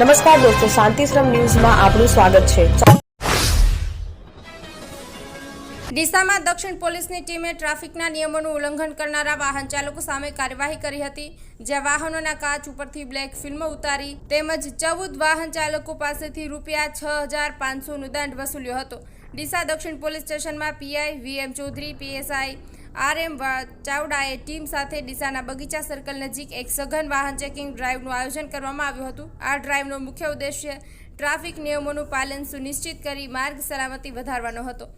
નમસ્કાર દોસ્તો શાંતિશ્રમ ન્યૂઝમાં આપનું સ્વાગત છે. ડીસામાં દક્ષિણ પોલીસની ટીમે ટ્રાફિકના નિયમોનું ઉલ્લંઘન કરનારા વાહન ચાલકો સામે કાર્યવાહી કરી હતી, જ્યાં વાહનોના કાચ ઉપરથી બ્લેક ફિલ્મ ઉતારી તેમજ ચૌદ વાહન ચાલકો પાસેથી રૂપિયા છ હજાર પાંચસોનો દંડ વસૂલ્યો હતો. ડીસા દક્ષિણ પોલીસ સ્ટેશનમાં PI VM Chaudhary, PSI R M ચાવડાએ ટીમ સાથે ડીસાના બગીચા સર્કલ નજીક એક સઘન વાહન ચેકિંગ ડ્રાઈવનું આયોજન કરવામાં આવ્યું હતું. આ ડ્રાઈવનો મુખ્ય ઉદ્દેશ્ય ટ્રાફિક નિયમોનું પાલન સુનિશ્ચિત કરી માર્ગ સલામતી વધારવાનો હતો.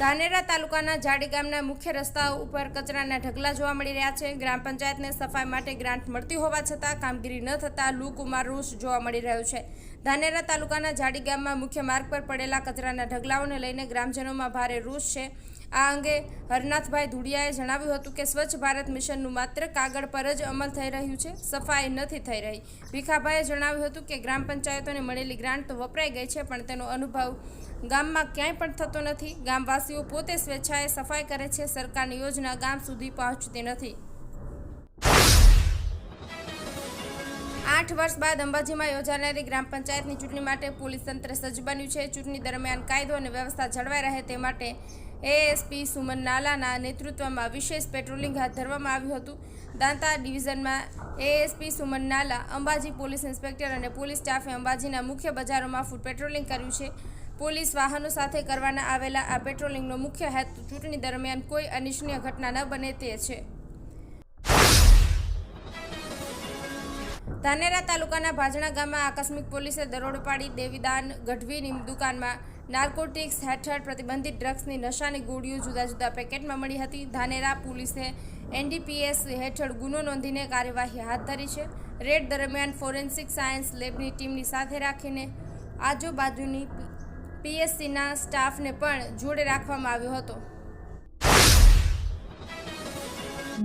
ધાનેરા તાલુકાના જાડી ગામના મુખ્ય રસ્તા ઉપર કચરાના ઢગલા જોવા મળી રહ્યા છે. ગ્રામ પંચાયતને સફાઈ માટે ગ્રાન્ટ મળતી હોવા છતાં કામગીરી ન થતાં લૂકુમાર રોષ જોવા મળી રહ્યો છે. ધાનેરા તાલુકાના જાડી ગામમાં મુખ્ય માર્ગ પર પડેલા કચરાના ઢગલાઓને લઈને ગ્રામજનોમાં ભારે રોષ છે. આ અંગે હરનાથભાઈ ધુડિયાએ જણાવ્યું હતું કે, સ્વચ્છ ભારત મિશનનું માત્ર કાગળ પર જ અમલ થઈ રહ્યું છે, સફાઈ નથી થઈ રહી. ભીખાભાઈએ જણાવ્યું હતું કે, ગ્રામ પંચાયતોને મળેલી ગ્રાન્ટ તો વપરાઈ ગઈ છે, પણ તેનો અનુભવ ગામમાં ક્યાંય પણ થતો નથી. ગામવાસીઓ પોતે સ્વેચ્છાએ સફાઈ કરે છે. સરકારની યોજના ગામ સુધી પહોંચતી નથી. આઠ વર્ષ બાદ અંબાજીમાં યોજાનારી ગ્રામ પંચાયતની ચૂંટણી માટે પોલીસ તંત્ર સજ્જ બન્યું છે. ચૂંટણી દરમિયાન કાયદો અને વ્યવસ્થા જળવાઈ રહે તે માટે એએસપી સુમન નાલાના નેતૃત્વમાં વિશેષ પેટ્રોલિંગ હાથ ધરવામાં આવ્યું હતું. Danta ડિવિઝનમાં ASP Suman Nala, Ambaji police inspector અને પોલીસ સ્ટાફે અંબાજીના મુખ્ય બજારોમાં ફૂડ પેટ્રોલિંગ કર્યું છે. પોલીસ વાહનો સાથે કરવાના આવેલા આ પેટ્રોલિંગનો મુખ્ય હેતુ ચૂંટણી દરમિયાન કોઈ અનિચ્છનીય ઘટના ન બને તે છે. ધાનેરા તાલુકાના ભાજણા ગામમાં આકસ્મિક પોલીસે દરોડો પાડી દેવીદાન ગઢવીની દુકાનમાં નાર્કોટિક્સ હેઠળ પ્રતિબંધિત ડ્રગ્સની નશાની ગોળીઓ જુદા જુદા પેકેટમાં મળી હતી. ધાનેરા પોલીસે એનડીપીએસ હેઠળ ગુનો નોંધીને કાર્યવાહી હાથ ધરી છે. રેડ દરમિયાન ફોરેન્સિક સાયન્સ લેબની ટીમની સાથે રાખીને આજુબાજુની પીએસસીના સ્ટાફને પણ જોડે રાખવામાં આવ્યો હતો.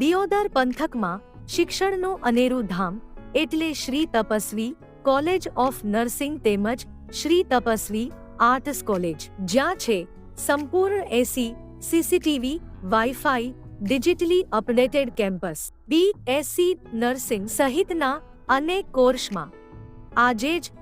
દિયોદર પંથકમાં શિક્ષણનું અનેરું ધામ એટલે Shri Tapasvi college of nursing તેમજ શ્રી તપસ્વી આર્ટ્સ કોલેજ, જ્યાં છે સંપૂર્ણ AC, CCTV, wifi, digitally updated campus, B SC nursing સહિતના અનેક કોર્સમાં. આજે જ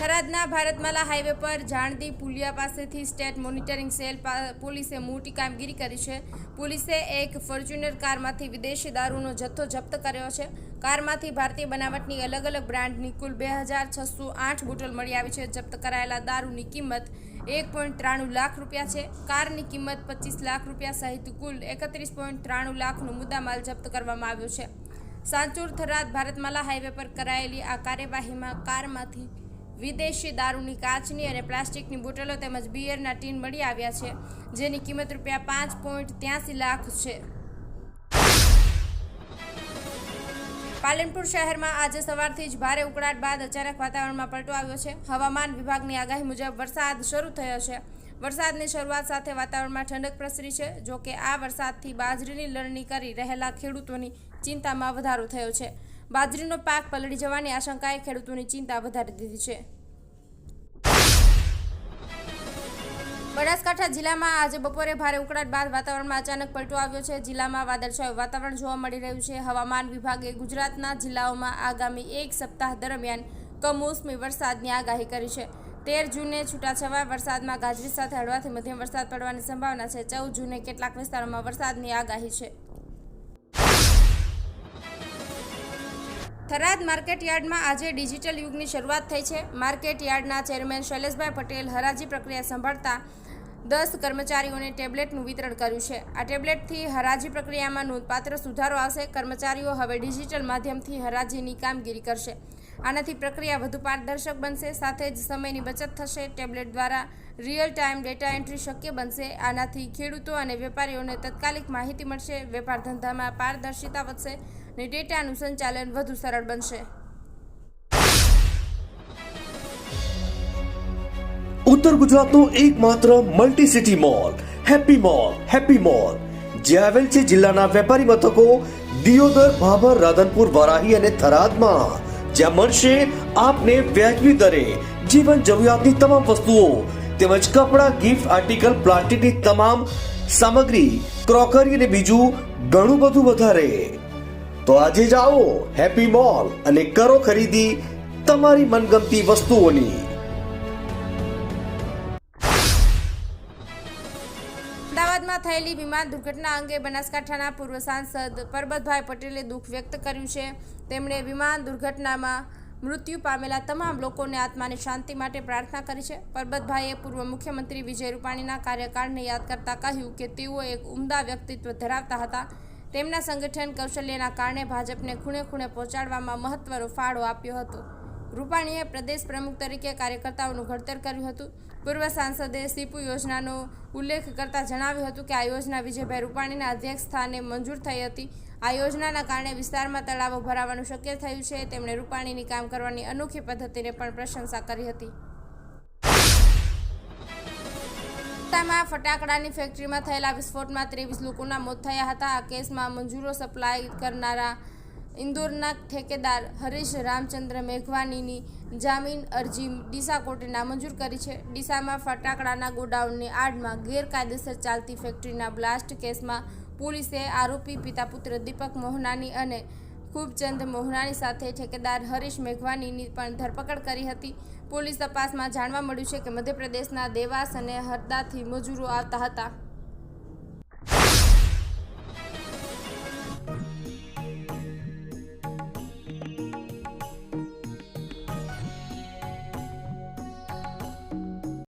થરાદના ભારતમાલા હાઈવે પર જાણદી પુલિયા પાસેથી સ્ટેટ મોનિટરિંગ સેલ પોલીસે મોટી કામગીરી કરી છે. પોલીસે એક ફોર્ચ્યુનર કારમાંથી વિદેશી દારૂનો જથ્થો જપ્ત કર્યો છે. કારમાંથી ભારતીય બનાવટની અલગ અલગ બ્રાન્ડની કુલ બે હજાર છસો આઠ બોટલ મળી આવી છે. જપ્ત કરાયેલા દારૂની કિંમત એક પોઈન્ટ ત્રાણું લાખ રૂપિયા છે. કારની કિંમત પચીસ લાખ રૂપિયા સહિત કુલ એકત્રીસ પોઈન્ટ ત્રાણું લાખનો મુદ્દામાલ જપ્ત કરવામાં આવ્યો છે. સાંચુર થરાદ ભારતમાલા હાઈવે પર કરાયેલી આ કાર્યવાહીમાં કારમાંથી વિદેશી દારૂની કાચની અને પ્લાસ્ટિકની બોટલો તેમજ બિયરના ટીન મળી આવ્યા છે, જેની કિંમત રૂપિયા પાંચ પોઈન્ટ ત્યાસી લાખ છે. પાલનપુર શહેરમાં આજે સવારથી જ ભારે ઉકળાટ બાદ અચાનક વાતાવરણમાં પલટો આવ્યો છે. હવામાન વિભાગની આગાહી મુજબ વરસાદ શરૂ થયો છે. વરસાદની શરૂઆત સાથે વાતાવરણમાં ઠંડક પ્રસરી છે જો કે આ વરસાદથી બાજરીની લણણી કરી રહેલા ખેડૂતોની ચિંતામાં વધારો થયો છે. બાજરીનો પાક પલળી જવાની આશંકાએ ખેડૂતોની ચિંતા વધારી દીધી છે. બનાસકાંઠા જિલ્લામાં આજે બપોરે ભારે ઉકળાટ બાદ વાતાવરણમાં અચાનક પલટો આવ્યો છે. જિલ્લામાં વાદળછાયું વાતાવરણ જોવા મળી રહ્યું છે. હવામાન વિભાગે ગુજરાતના જિલ્લાઓમાં આગામી એક સપ્તાહ દરમિયાન કમોસમી વરસાદની આગાહી કરી છે. તેર જૂને છૂટાછવાયા વરસાદમાં ગાજવીજ સાથે હળવાથી મધ્યમ વરસાદ પડવાની સંભાવના છે. ચૌદ જૂને કેટલાક વિસ્તારોમાં વરસાદની આગાહી છે. થરાદ માર્કેટ યાર્ડમાં આજે ડિજિટલ યુગની શરૂઆત થઈ છે. માર્કેટ યાર્ડના ચેરમેન શૈલેષભાઈ પટેલ હરાજી પ્રક્રિયા સંભાળતા દસ કર્મચારીઓને ટેબ્લેટનું વિતરણ કર્યું છે. આ ટેબ્લેટથી હરાજી પ્રક્રિયામાં નોંધપાત્ર સુધારો આવશે. કર્મચારીઓ હવે ડિજિટલ માધ્યમથી હરાજીની કામગીરી કરશે. આનાથી પ્રક્રિયા વધુ પારદર્શક બનશે, સાથે જ સમયની બચત થશે. ટેબ્લેટ દ્વારા રિયલ ટાઈમ ડેટા એન્ટ્રી શક્ય બનશે. આનાથી ખેડૂતો અને વેપારીઓને તાત્કાલિક માહિતી મળશે. વેપાર ધંધામાં પારદર્શિતા વધશે. અને ડેટાનું સંચાલન વધુ સરળ બનશે. ઉત્તર ગુજરાતનો એકમાત્ર multi city mall happy mall happy mall જે આવેલ છે જિલ્લાના વેપારી મથકો દિયોદર, ભાભર, રાધનપુર, વરાહી અને થરાદમાં. જ્યાં મળશે આપને વ્યાજબી દરે જીવન જરૂરિયાતની તમામ વસ્તુઓ, તેમજ કપડાં ગિફ્ટ આર્ટિકલ પ્લાસ્ટિકની તમામ સામગ્રી ક્રોકરી અને બીજું ઘણું બધું વધારે. તો આજે જાઓ હેપી મોલ અને કરો ખરીદી તમારી મનગમતી વસ્તુઓની. અમદાવાદમાં થયેલી વિમાન દુર્ઘટના અંગે બનાસકાંઠાના પૂર્વ સાંસદ પરબતભાઈ પટેલે દુઃખ વ્યક્ત કર્યું છે. તેમણે વિમાન દુર્ઘટનામાં મૃત્યુ પામેલા તમામ લોકોને આત્માની શાંતિ માટે પ્રાર્થના કરી છે. પરબતભાઈએ પૂર્વ મુખ્યમંત્રી વિજય રૂપાણીના કાર્યકાળને યાદ કરતા કહ્યું કે તેઓ એક ઉમદા વ્યક્તિત્વ ધરાવતા હતા. તેમના સંગઠન કૌશલ્યના કારણે ભાજપને ખૂણે ખૂણે પહોંચાડવામાં મહત્વનો ફાળો આપ્યો હતો. રૂપાણીએ પ્રદેશ પ્રમુખ તરીકે કાર્યકર્તાઓનું ઘડતર કર્યું હતું. પૂર્વ સાંસદે સીપુ યોજનાનો ઉલ્લેખ કરતા જણાવ્યું હતું કે આ યોજના વિજયભાઈ રૂપાણીના અધ્યક્ષ સ્થાને મંજૂર થઈ હતી. આ યોજનાના કારણે વિસ્તારમાં તળાવો ભરાવાનું શક્ય થયું છે. તેમણે રૂપાણીની કામ કરવાની અનોખી પદ્ધતિને પણ પ્રશંસા કરી હતી. માં ફટાકડાની ફેક્ટરીમાં થયેલા વિસ્ફોટમાં ત્રેવીસ લોકોના મોત થયા હતા. આ કેસમાં મંજૂરો સપ્લાય કરનારા ઇન્દોરના ઠેકેદાર હરીશ રામચંદ્ર મેઘવાનીની જામીન અરજી ડીસા કોર્ટે નામંજૂર કરી છે. ડીસામાં ફટાકડાના ગોડાઉનની આડમાં ગેરકાયદેસર ચાલતી ફેક્ટરીના બ્લાસ્ટ કેસમાં પોલીસે આરોપી પિતા પુત્ર દીપક મોહનાની અને ખૂબચંદ મોહનાની સાથે ઠેકેદાર હરીશ મેઘવાનીની પણ ધરપકડ કરી હતી. પોલીસ તપાસમાં જાણવા મળ્યું છે કે મધ્યપ્રદેશના દેવાસ અને હરદાથી મજૂરો આવતા હતા.